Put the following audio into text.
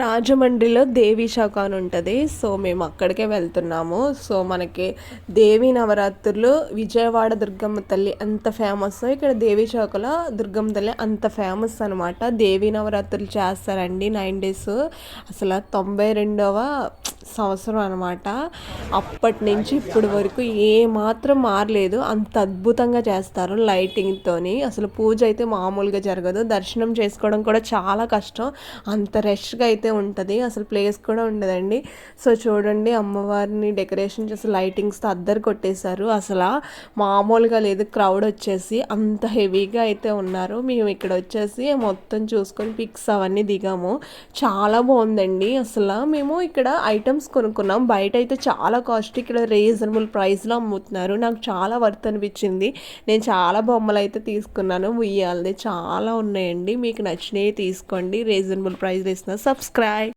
రాజమండ్రిలో దేవీ శాఖ అని ఉంటుంది. సో మేము అక్కడికే వెళ్తున్నాము. సో మనకి దేవి నవరాత్రులు విజయవాడ దుర్గమ్మ తల్లి ఎంత ఫేమస్ ఇక్కడ దేవీ శాఖలో దుర్గమ్మ తల్లి అంత ఫేమస్ అనమాట దేవి నవరాత్రులు చేస్తారండి నైన్ డేస్. అసలు తొంభై రెండవ సంవత్సరం అనమాట అప్పటి నుంచి ఇప్పటి వరకు ఏ మాత్రం మారలేదు. అంత అద్భుతంగా చేస్తారు లైటింగ్తోని. అసలు పూజ అయితే మామూలుగా జరగదు. దర్శనం చేసుకోవడం కూడా చాలా కష్టం. అంత రష్గా అయితే ఉంటుంది. అసలు ప్లేస్ కూడా ఉండదండి. సో చూడండి అమ్మవారిని డెకరేషన్ చేసి లైటింగ్స్తో అద్దరు కొట్టేశారు. అసలు మామూలుగా లేదు. క్రౌడ్ వచ్చేసి అంత హెవీగా అయితే ఉన్నారు. మేము ఇక్కడ వచ్చేసి మొత్తం చూసుకొని పిక్స్ అవన్నీ దిగాము. చాలా బాగుందండి. అసలు మేము ఇక్కడ ఐటమ్స్ కొనుక్కున్నాం. బయట అయితే చాలా కాస్ట్ ఇక్కడ రీజనబుల్ ప్రైస్లో అమ్ముతున్నారు. నాకు చాలా వర్త్ అనిపించింది. నేను చాలా బొమ్మలు అయితే తీసుకున్నాను. ఉయ్యాలది చాలా ఉన్నాయండి. మీకు నచ్చినవి తీసుకోండి. రీజనబుల్ ప్రైస్ ఇస్తున్నా సబ్స్క్రైబ్.